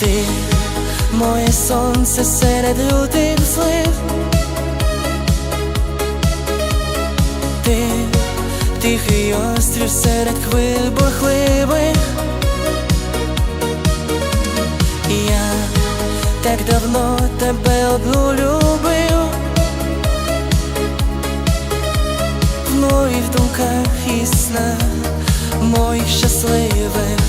Ти моє сонце серед лютих злив. Ти тихий острів серед хвиль бурхливих. Я так давно тебе одну любив. В моїх думках і снах, моїх щасливих